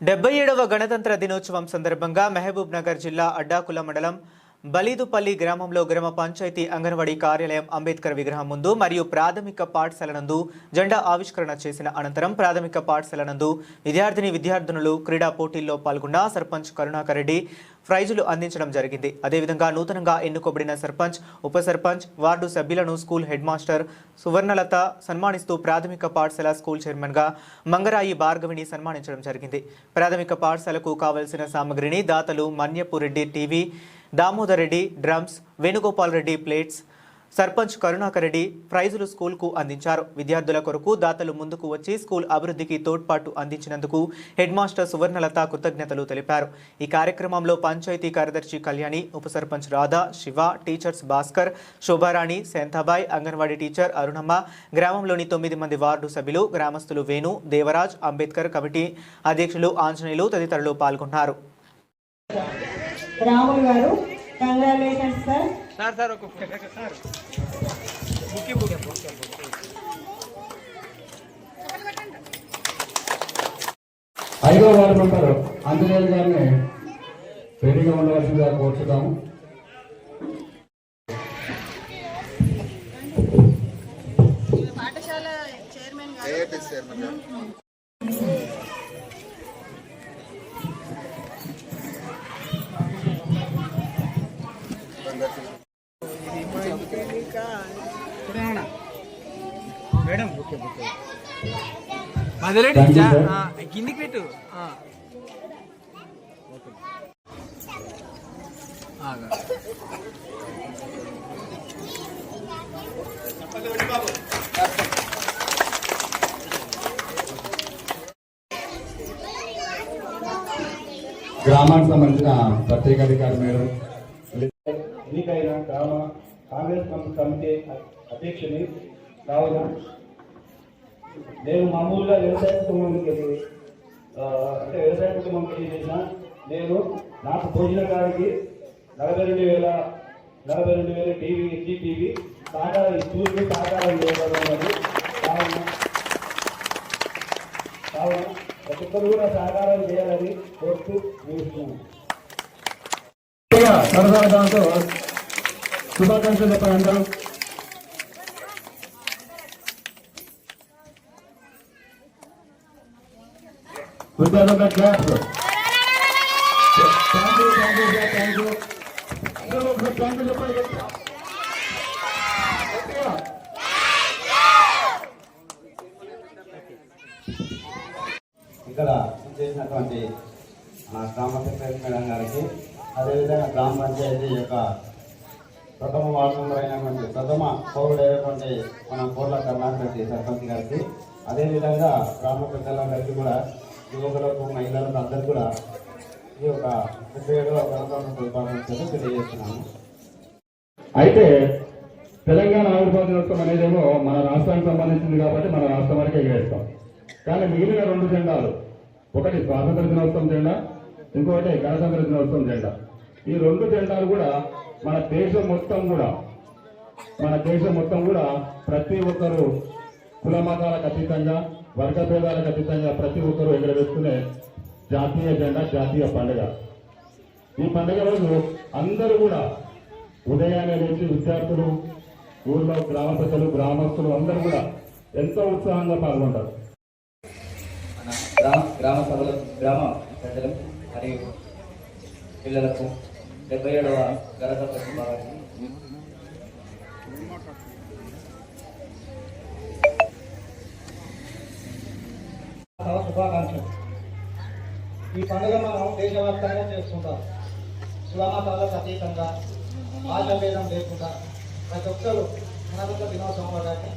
డెబ్బై ఏడవ గణతంత్ర దినోత్సవం సందర్భంగా మహబూబ్ నగర్ జిల్లా అడ్డాకుల మండలం బలీదుపల్లి గ్రామంలో గ్రామ పంచాయతీ అంగన్వాడీ కార్యాలయం అంబేద్కర్ విగ్రహం ముందు మరియు ప్రాథమిక పాఠశాల నందు జెండా ఆవిష్కరణ చేసిన అనంతరం ప్రాథమిక పాఠశాల నందు విద్యార్థిని విద్యార్థినులు క్రీడా పోటీల్లో పాల్గొన్న సర్పంచ్ కరుణాకర్ రెడ్డి ప్రైజులు అందించడం జరిగింది. అదేవిధంగా నూతనంగా ఎన్నుకోబడిన సర్పంచ్ ఉప సర్పంచ్ వార్డు సభ్యులను స్కూల్ హెడ్ మాస్టర్ సువర్ణలత సన్మానిస్తూ ప్రాథమిక పాఠశాల స్కూల్ చైర్మన్గా మంగరాయి భార్గవిని సన్మానించడం జరిగింది. ప్రాథమిక పాఠశాలకు కావలసిన సామగ్రిని దాతలు Manyapureddy TV Damodar Reddy drums Venugopal Reddy plates sarpanch Karunakar Reddy ప్రైజులు స్కూల్కు అందించారు. విద్యార్థుల కొరకు దాతలు ముందుకు వచ్చి స్కూల్ అభివృద్ధికి తోడ్పాటు అందించినందుకు హెడ్ మాస్టర్ సువర్ణలత కృతజ్ఞతలు తెలిపారు. ఈ కార్యక్రమంలో పంచాయతీ కార్యదర్శి కళ్యాణి ఉప సర్పంచ్ రాధా శివ టీచర్స్ భాస్కర్ శోభారాణి శాంతాబాయ్ అంగన్వాడీ టీచర్ అరుణమ్మ గ్రామంలోని తొమ్మిది మంది వార్డు సభ్యులు గ్రామస్తులు వేణు దేవరాజ్ అంబేద్కర్ కమిటీ అధ్యక్షులు ఆంజనేయులు తదితరులు పాల్గొన్నారు. రాములు గారు కంగ్రాచులేషన్స్ సార్ సార్ సార్ ఒక సార్ బుక్కి బుక్ ఐదో వార్డు మెంబర్ ఆంజనేయులు గారిని రెడీగా ఉండవలసిందిగా కోరుతున్నాము పాఠశాల చైర్మన్ గారు మేడం మొదలెట్టి కిందికి పెట్టు. గ్రామానికి సంబంధించిన ప్రత్యేక అధికారి మేడం ఎన్నికైన గ్రామ కాంగ్రెస్ కమిటీ అధ్యక్షుని కావున నేను మామూలుగా వ్యవసాయ కుటుంబానికి అంటే వ్యవసాయ కుటుంబంకి చేసిన నేను నాకు భోజనకానికి నలభై రెండు వేల నలభై రెండు వేల టీవీ హెచ్డి టీవీ సహకారం చూసి స్కూల్కి సహకారం చేయడం కావున కావున ప్రతి ఒక్కరు కూడా సహకారం చేయాలని కోరుతూ ముగిస్తున్నాను సరదా శుభాకాంక్షలు చెప్పండి అందరూ. విద్యార్థుల క్లాస్ ఇక్కడ చేసినటువంటి గ్రామ సెక్రటరీ మేడం గారికి అదేవిధంగా గ్రామ పంచాయతీ యొక్క ప్రథమ వార్డు ప్రథమ పౌరుడైనటువంటి మన కోర్ల కర్ణాకర్ రెడ్డి సర్పంచ్ గారికి. అదేవిధంగా గ్రామ పెద్దలందరికీ కూడా యువకులకు మహిళలకు అందరికీ కూడా ఈ యొక్క ముప్పై ఏడవ గణతంత్ర శుభాకాంక్షలు అయితే తెలంగాణ ఆవిర్భావ దినోత్సవం అనేదేమో మన రాష్ట్రానికి సంబంధించింది కాబట్టి మన రాష్ట్రం వరకే ఎగరేస్తాం కానీ మిగిలిన రెండు జెండాలు ఒకటి స్వాతంత్ర దినోత్సవం జెండా ఇంకొకటి గణతంత్ర దినోత్సవం జెండా. ఈ రెండు జెండాలు కూడా మన దేశం మొత్తం కూడా మన దేశం మొత్తం కూడా ప్రతి ఒక్కరు కుల మతాలకు అతీతంగా వర్గభేదాలకు అతీతంగా ప్రతి ఒక్కరూ ఎగరవేసుకునే జాతీయ జెండా జాతీయ పండుగ. ఈ పండుగ రోజు అందరూ కూడా ఉదయాన్నే లేచి విద్యార్థులు ఊర్లో గ్రామ ప్రజలు గ్రామస్తులు అందరూ కూడా ఎంతో ఉత్సాహంగా పాల్గొంటారు. మన గ్రామ గ్రామ సభల గ్రామ ప్రజలకు మరియు పిల్లలకు డెబ్బై ఏడవ గణతంత్ర శుభాకాంక్షలు శుభాకాంక్షలు. ఈ పండుగ మనం దేశవ్యాప్తంగా చేసుకుంటాం. కులమతాలకు అతీతంగా ఆశభేదం లేకుండా ప్రతి ఒక్కరు గణతంత్ర దినోత్సవంలో కానీ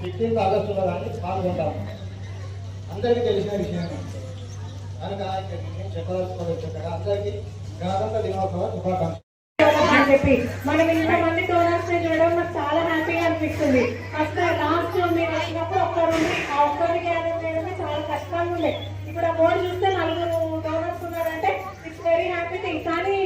ఫిఫ్టీన్త్ ఆగస్టులో కానీ పాల్గొంటాం అందరికీ తెలిసిన విషయమే. కనుక ఇక్కడ నేను చెప్పగా అందరికీ అని చెప్పి మనం ఇంతమంది డోనర్స్ చూడడం నాకు చాలా హ్యాపీగా అనిపిస్తుంది. ఫస్ట్ లాస్ట్ మీరు వచ్చినప్పుడు ఒక్కరు ఆ ఒక్కరిని గ్యాదర్ చేయడమే చాలా కష్టంగా ఉండే ఇప్పుడు ఆ బోర్డు చూస్తే నలుగురు డోనర్స్ ఉన్నారంటే ఇట్స్ వెరీ హ్యాపీ థింగ్ కానీ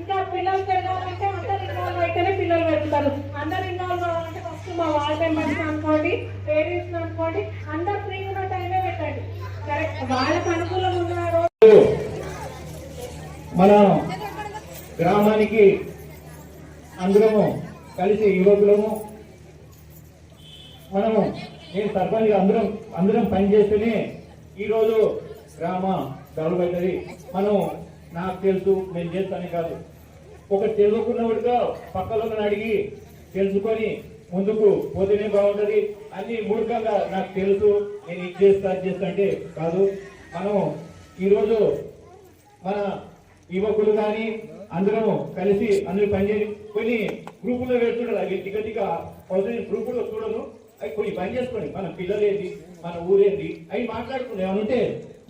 ఇంకా పిల్లలు పెరగాలంటే అందరు ఇన్వాల్వ్ అయితేనే పిల్లలు పెరుగుతారు. అందరు ఇన్వాల్వ్ అవ్వాలంటే ఫస్ట్ మా వార్డ్ మెంబర్స్ అనుకోండి పేరెంట్స్ అనుకోండి అందరు ఫ్రీ ఉన్న టైమే పెట్టండి. కరెక్ట్ వాళ్ళకు అనుకూలంగా మన గ్రామానికి అందరము కలిసి యువకులము మనము నేను సర్పంచ్ అందరం అందరం పనిచేస్తేనే ఈరోజు గ్రామ డెవలప్ అవుతుంది మనం నాకు తెలుసు నేను చేస్తానే కాదు. ఒక తెలుగుకున్నవాడుగా పక్కలోకి అడిగి తెలుసుకొని ముందుకు పోతేనే బాగుంటుంది. అన్ని మూర్ఖంగా నాకు తెలుసు నేను ఇది చేస్తా అది చేస్తా అంటే కాదు. మనం ఈరోజు మన యువకులు కానీ అందరం కలిసి అందరూ పనిచేసి కొన్ని గ్రూపులో పెడుతుంటారు అవి టికెట్గా అవుతుంది గ్రూపులో చూడను. అవి కొన్ని పని చేసుకోండి. మన పిల్లలేది మన ఊరేంటి అవి మాట్లాడుకున్నాం ఏమనుంటే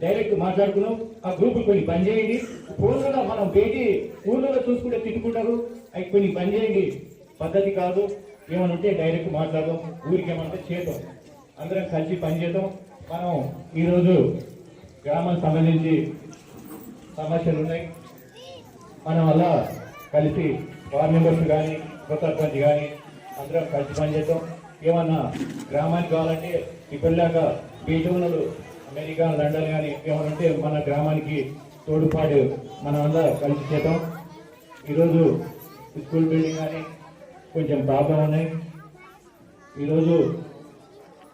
డైరెక్ట్ మాట్లాడుకున్నాం. ఆ గ్రూపులు కొన్ని పని చేయండి. ఫోన్లో మనం పేటి ఊళ్ళో చూసుకుంటే తిట్టుకుంటారు. అవి కొన్ని పని చేయండి. పద్ధతి కాదు. ఏమనుంటే డైరెక్ట్ మాట్లాడదాం. ఊరికి ఏమంటే చేద్దాం. అందరం కలిసి పని చేద్దాం. మనం ఈరోజు గ్రామానికి సంబంధించి సమస్యలు ఉన్నాయి. మన వల్ల కలిసి వార్డ్ మెంబర్స్ కానీ కొత్త సర్పంచ్ కానీ అందరం కలిసి పనిచేద్దాం. ఏమన్నా గ్రామానికి కావాలంటే ఇప్పటిలాగా బీటూనలు అమెరికా లండన్ కానీ ఏమైనా ఉంటే మన గ్రామానికి తోడుపాటు మనం అందరం కలిసి చేద్దాం. ఈరోజు స్కూల్ బిల్డింగ్ కానీ కొంచెం ప్రాబ్లం ఉన్నాయి. ఈరోజు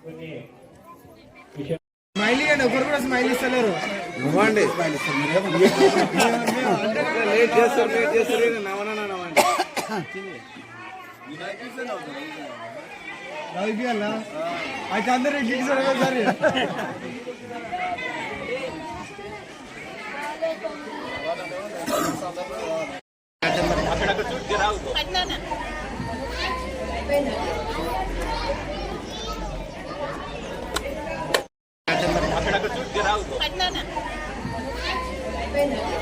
కొన్ని విషయాలు స్మైలీ అండి ఒకరు కూడా స్మైల్ ఇస్తలేరు. ఇవ్వండి లేట్ చేస్తారు లేట్ చేస్తారు నవ్వనా నవ్వండి అయితే అందరూ గిగిసారు ఒకసారి. Seventeen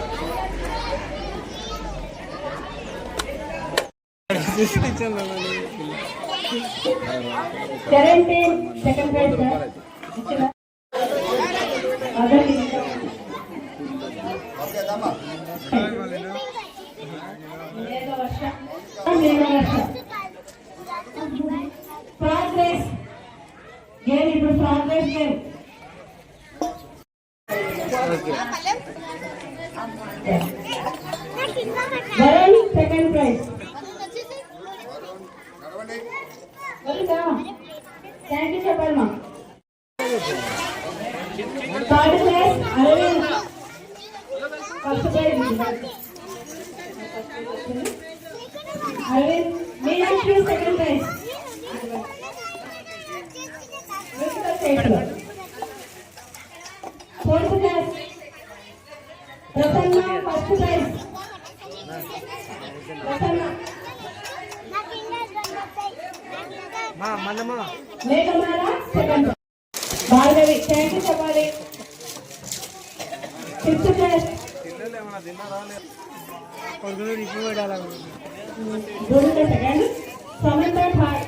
second prize progress game ఇప్పుడు progress game Varun second prize Varun thank you చెప్పాలి మా third prize Aravind first prize Aravind Meenakshi second prize fourth class. Prasanna first prize Prasanna. మా మన్నమా Meghamala second. Bhargavi thank you చెప్పాలి. Fifth class. కొడుకులు ఇప్పుడు పెట్టాలి Bhoomika second Samantha third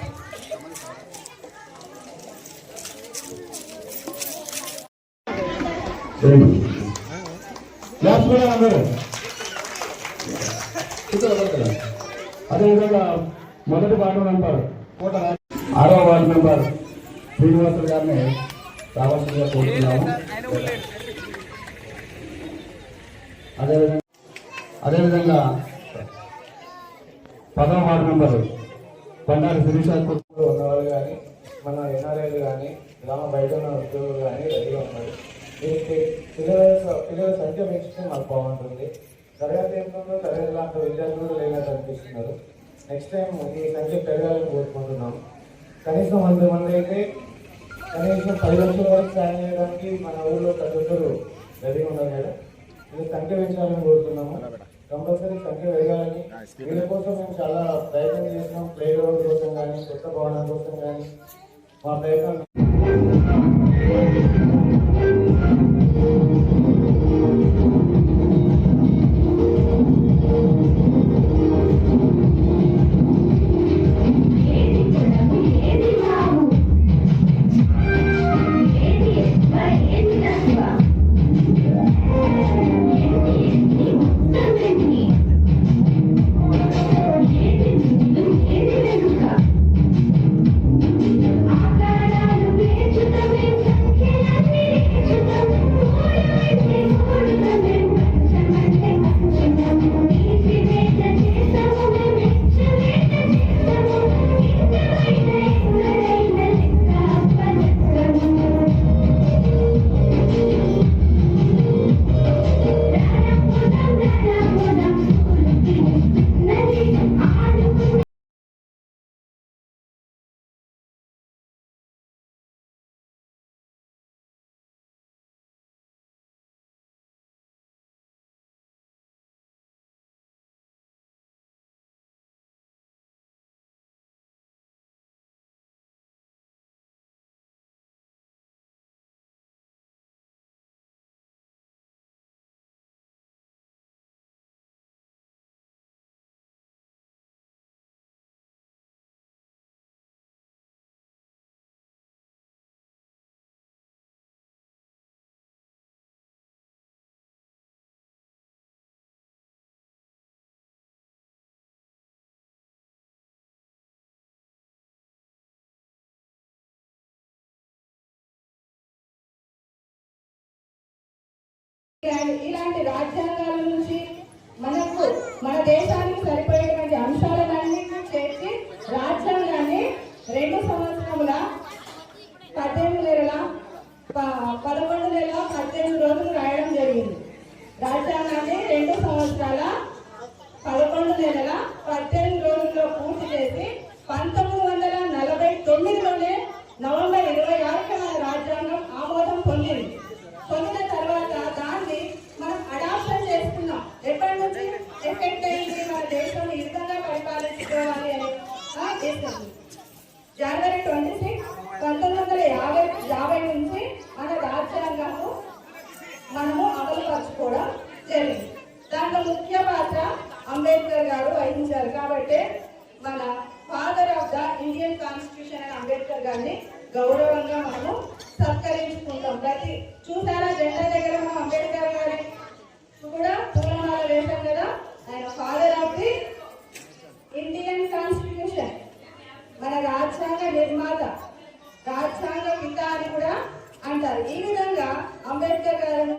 class కూడా అందరూ అదేవిధంగా మొదటి వార్డు మెంబర్ కోట రా- ఆరవ వార్డు మెంబర్ శ్రీనివాసులు గారిని రావాల్సిందిగా కోరుతున్నాము అదేవిధంగా అదేవిధంగా పదవ వార్డు మెంబరు బండారు శిరీషాలు ఉన్నవాళ్ళు కానీ మన ఎన్ఆర్ఐలు కానీ గ్రామ బయట ఉన్న ఉద్యోగులు కానీ రెడీగా ఉన్నారు. దీనికి పిల్లల పిల్లల సంఖ్య పెంచితే మాకు బాగుంటుంది. తరగతి ఏంటో తరగతి లాంటి విద్యార్థులు కూడా లేనట్టు అనిపిస్తున్నారు. నెక్స్ట్ టైం ఈ సంఖ్య పెరగాలని కోరుకుంటున్నాం కనీసం వంద మంది అయితే కనీసం పది లక్షల వరకు సాయం చేయడానికి మన ఊళ్ళో ప్రతి ఒక్కరు రెడీగా ఉన్నారు కదా ఇది సంఖ్య పెంచాలని కోరుతున్నాము. కంపల్సరీ సంఖ్య పెరగాలని వీళ్ళ కోసం మేము చాలా ప్రయత్నం చేసినాం. ప్లే గ్రౌండ్ కోసం కానీ కొత్త భవనం కోసం కానీ మా ప్రయత్నం ఇలాంటి- రాజ్యాంగాల నుంచి మనకు మన దేశానికి సరిపోయే ఇండియన్ కాన్స్టిట్యూషన్ అని అంబేద్కర్ గారిని గౌరవంగా మనము సత్కరించుకుంటాం. ప్రతి చూసారా జెండా దగ్గర మనం అంబేద్కర్ గారి కూడా పూలమాల వేశాం కదా? ఆయన father of the Indian constitution. మన రాజ్యాంగ నిర్మాత. రాజ్యాంగ పిత అని కూడా అంటారు. ఈ విధంగా అంబేద్కర్ గారు